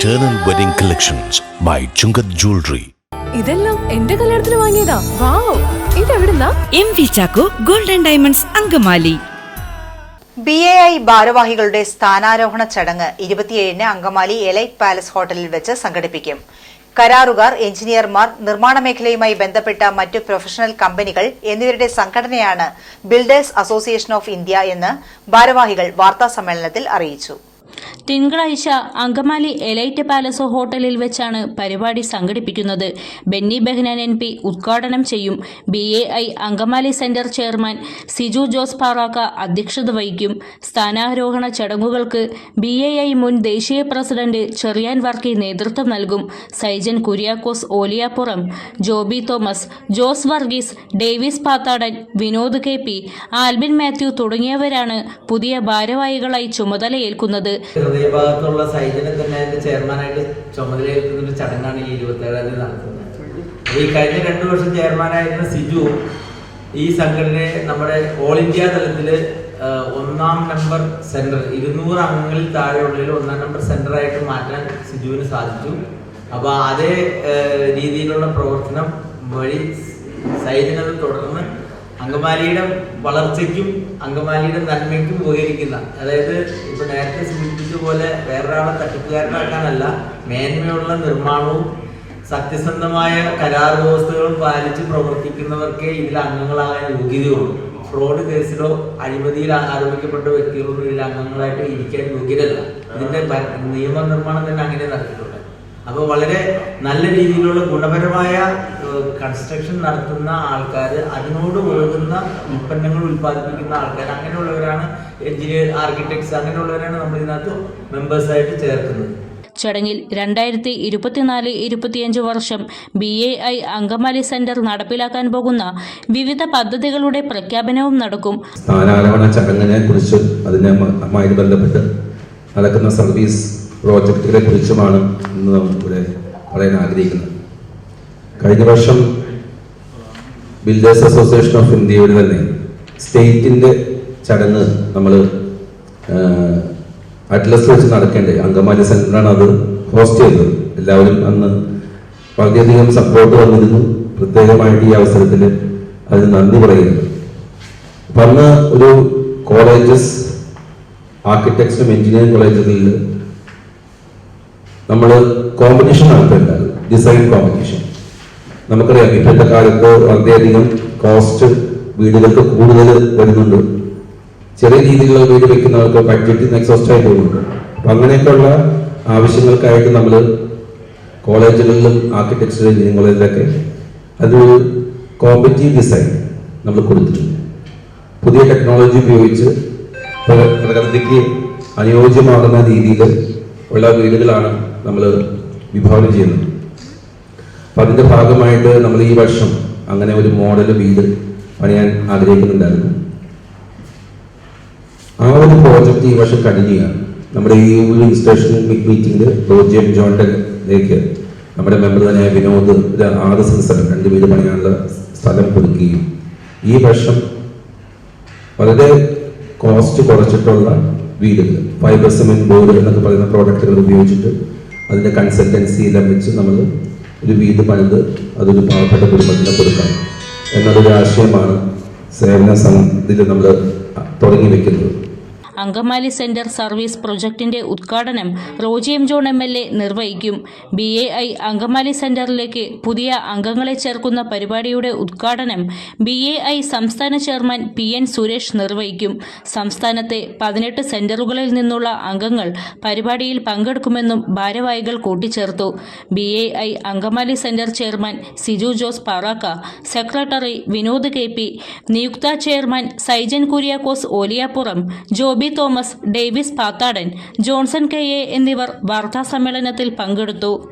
Eternal Wedding Collections by Chungath Jewelry. ഇതെല്ലാം എന്റെ കല്യാണത്തിന് വാങ്ങിയതാ. Wow. ഇതെവിടുന്നാ? M V Chacko golden diamonds Angamaly. B A I ഭാരവാഹികളുടെ സ്ഥാനാരോഹണ ചടങ്ങ് ഇരുപത്തിയേഴിന് അങ്കമാലി എലൈറ്റ് പാലസ് ഹോട്ടലിൽ വെച്ച് സംഘടിപ്പിക്കും. കരാറുകാർ എഞ്ചിനീയർമാർ നിർമ്മാണ മേഖലയുമായി ബന്ധപ്പെട്ട മറ്റു പ്രൊഫഷണൽ കമ്പനികൾ എന്നിവരുടെ സംഘടനയാണ് ബിൽഡേഴ്സ് അസോസിയേഷൻ ഓഫ് ഇന്ത്യ എന്ന് ഭാരവാഹികൾ വാർത്താസമ്മേളനത്തിൽ അറിയിച്ചു. തിങ്കളാഴ്ച അങ്കമാലി എലൈറ്റ് പാലസ് ഹോട്ടലിൽ വെച്ചാണ് പരിപാടി സംഘടിപ്പിക്കുന്നത്. ബെന്നി ബെഹ്നാൻ എം പി ഉദ്ഘാടനം ചെയ്യും. B A I Angamaly centre chairman Siju Jose Parakka അധ്യക്ഷത വഹിക്കും. സ്ഥാനാരോഹണ ചടങ്ങുകൾക്ക് ബി എ ഐ മുൻ ദേശീയ പ്രസിഡന്റ് ചെറിയാൻ വർക്കി നേതൃത്വം നൽകും. സൈജൻ കുര്യാക്കോസ് ഓലിയാപ്പുറം ജോബി തോമസ് ജോസ് വർഗീസ് ഡേവിസ് പാത്താടൻ വിനോദ് കെ പി ആൽബിൻ മാത്യു തുടങ്ങിയവരാണ് പുതിയ ഭാരവാഹികളായി ചുമതലയേൽക്കുന്നത്. ഹൃദയഭാഗത്തുള്ള സൈജനെ തന്നെ അതിന്റെ ചെയർമാനായിട്ട് ചുമതലയേൽക്കുന്ന ഒരു ചടങ്ങാണ് ഈ ഇരുപത്തി ഏഴാം തീയതി നടത്തുന്നത്. ഈ കഴിഞ്ഞ രണ്ടു വർഷം ചെയർമാനായിരുന്ന സിജു ഈ സംഘടനയെ നമ്മുടെ ഓൾ ഇന്ത്യ തലത്തിൽ ഒന്നാം നമ്പർ സെന്റർ ഇരുന്നൂറ് അംഗങ്ങളിൽ താഴെയുള്ളതിൽ ഒന്നാം നമ്പർ സെന്റർ ആയിട്ട് മാറ്റാൻ സിജുവിന് സാധിച്ചു. അപ്പൊ അതേ രീതിയിലുള്ള പ്രവർത്തനം വഴി സൈജനത് തുടർന്ന് അങ്കമാലിയുടെ വളർച്ചയ്ക്കും അങ്കമാലിയുടെ നന്മയ്ക്കും ഉപകരിക്കുന്ന അതായത് ഇപ്പൊ നേരത്തെ സൂചിപ്പിച്ച പോലെ വേറൊരാളെ തട്ടിപ്പുകാരനാക്കാനല്ല മേന്മയുള്ള നിർമ്മാണവും സത്യസന്ധമായ കരാർ വ്യവസ്ഥകളും പാലിച്ച് പ്രവർത്തിക്കുന്നവർക്കേ ഇതിൽ അംഗങ്ങളാകാൻ യോഗ്യതയുള്ളൂ. ഫ്രോഡ് കേസിലോ അഴിമതിയിൽ ആരോപിക്കപ്പെട്ട വ്യക്തികളൊന്നും ഇതിൽ അംഗങ്ങളായിട്ട് ഇരിക്കാൻ യോഗ്യതല്ല ഇതിന്റെ നിയമനിർമ്മാണം തന്നെ അങ്ങനെ നടത്തിയിട്ടുണ്ട്. അപ്പോൾ വളരെ നല്ല രീതിയിലുള്ള ഗുണപരമായ കൺസ്ട്രക്ഷൻ നടത്തുന്ന ആൾക്കാർ അതിനോട് ഒഴുകുന്ന ഉൽപ്പന്നങ്ങൾ ഉൽപ്പാദിപ്പിക്കുന്ന ആൾക്കാർ അങ്ങനെയുള്ളവരാണ് എഞ്ചിനീയർ ആർക്കിടെക്ട്സ് അങ്ങനെയുള്ളവരാണ് നമ്മൾ ഇതിനകത്ത് മെമ്പേഴ്സായിട്ട് ചേർക്കുന്നത്. ചടങ്ങിൽ രണ്ടായിരത്തി ഇരുപത്തിനാല് ഇരുപത്തിയഞ്ച് വർഷം B A I Angamaly centre നടപ്പിലാക്കാൻ പോകുന്ന വിവിധ പദ്ധതികളുടെ പ്രഖ്യാപനവും നടക്കും. സ്ഥാനാരോഹണ ചടങ്ങിനെ കുറിച്ച് അതിനുമായി ബന്ധപ്പെട്ട് നടക്കുന്ന സർവീസ് പ്രോജക്റ്റുകളെ കുറിച്ചുമാണ് ഇന്ന് നമുക്കിവിടെ പറയാൻ ആഗ്രഹിക്കുന്നത്. കഴിഞ്ഞ വർഷം ബിൽഡേഴ്സ് അസോസിയേഷൻ ഓഫ് ഇന്ത്യയുടെ തന്നെ സ്റ്റേറ്റിന്റെ ചടങ്ങ് നമ്മൾ അറ്റ്ലസ് വെച്ച് നടക്കേണ്ടത്. അങ്കമാലി സെന്ററാണ് അത് ഹോസ്റ്റ് ചെയ്തത്. എല്ലാവരും അന്ന് വളരെയധികം സപ്പോർട്ട് വന്നിരുന്നു. പ്രത്യേകമായിട്ട് ഈ അവസരത്തിൽ അതിന് നന്ദി പറയുന്നു. വന്ന ഒരു കോളേജസ് ആർക്കിടെക്ചറും എഞ്ചിനീയറിംഗ് കോളേജുകളിൽ നമ്മൾ കോമ്പറ്റീഷൻ നടത്തേണ്ടത് ഡിസൈൻ കോമ്പറ്റീഷൻ നമുക്കറിയാം ഇപ്പോഴത്തെ കാലത്ത് വളരെയധികം കോസ്റ്റ് വീടുകൾക്ക് കൂടുതൽ വരുന്നുണ്ട്. ചെറിയ രീതിയിലുള്ള വീട് വെക്കുന്നവർക്ക് ബഡ്ജറ്റിൽ എക്സോസ്റ്റ് ആയി പോകുന്നുണ്ട്. അപ്പൊ അങ്ങനെയൊക്കെയുള്ള ആവശ്യങ്ങൾക്കായിട്ട് നമ്മൾ കോളേജുകളിലും ആർക്കിടെക്ചർ എഞ്ചിനീയറിംഗ് കോളേജിലൊക്കെ അതൊരു കോമ്പറ്റീവ് ഡിസൈൻ നമ്മൾ കൊടുത്തിട്ടുണ്ട്. പുതിയ ടെക്നോളജി ഉപയോഗിച്ച് പ്ര- പ്രകൃതിക്ക് അനുയോജ്യമാകുന്ന രീതിയിൽ ഉള്ള വീടുകളാണ് നമ്മൾ വിഭാവനം ചെയ്യുന്നത്. അപ്പം അതിന്റെ ഭാഗമായിട്ട് നമ്മൾ ഈ വർഷം അങ്ങനെ ഒരു മോഡൽ വീട് പണിയാൻ ആഗ്രഹിക്കുന്നുണ്ടായിരുന്നു. ആ ഒരു പ്രോജക്റ്റ് ഈ വർഷം കഴിഞ്ഞുകയാണ് നമ്മുടെ ഈ ഒരു ഇൻസ്റ്റേഷൻ മീറ്റിംഗിൽ റോജിയം ജോണ്ടിലേക്ക് നമ്മുടെ മെമ്പർ തന്നെ വിനോദ് ആറ് സ്ഥലം രണ്ട് വീട് പണിയാനുള്ള സ്ഥലം കൊടുക്കുകയും ഈ വർഷം വളരെ കോസ്റ്റ് കുറച്ചിട്ടുള്ള വീടുകൾ. ഫൈബർ സിമെന്റ് ബോർഡ് എന്നൊക്കെ പറയുന്ന പ്രോഡക്റ്റുകൾ ഉപയോഗിച്ചിട്ട് അതിന്റെ കൺസൾട്ടൻസി എല്ലാം വെച്ച് നമ്മൾ ഒരു വീട് പണിത് അതൊരു പാവപ്പെട്ട കുടുംബത്തിന് കൊടുക്കാം. എന്നതൊരു ആശയമാണ് സേവന സംഘത്തിൽ നമ്മൾ തുടങ്ങി വെക്കുന്നത്. അങ്കമാലി സെന്റർ സർവീസ് പ്രൊജക്ടിന്റെ ഉദ്ഘാടനം Roji M John M L A നിർവഹിക്കും. ബി എ ഐ അങ്കമാലി സെന്ററിലേക്ക് പുതിയ അംഗങ്ങളെ ചേർക്കുന്ന പരിപാടിയുടെ ഉദ്ഘാടനം ബി എ ഐ സംസ്ഥാന ചെയർമാൻ പി എൻ സുരേഷ് നിർവഹിക്കും. സംസ്ഥാനത്തെ പതിനെട്ട് സെന്ററുകളിൽ നിന്നുള്ള അംഗങ്ങൾ പരിപാടിയിൽ പങ്കെടുക്കുമെന്നും ഭാരവാഹികൾ കൂട്ടിച്ചേർത്തു. B A I Angamaly centre chairman Siju Jose Parakka secretary Vinod K P നിയുക്ത chairman Saijan Kuriakose Oliyappuram Joby Thomas Davis Pathadan Johnson K A എന്നിവർ വാർത്താസമ്മേളനത്തിൽ പങ്കെടുത്തു.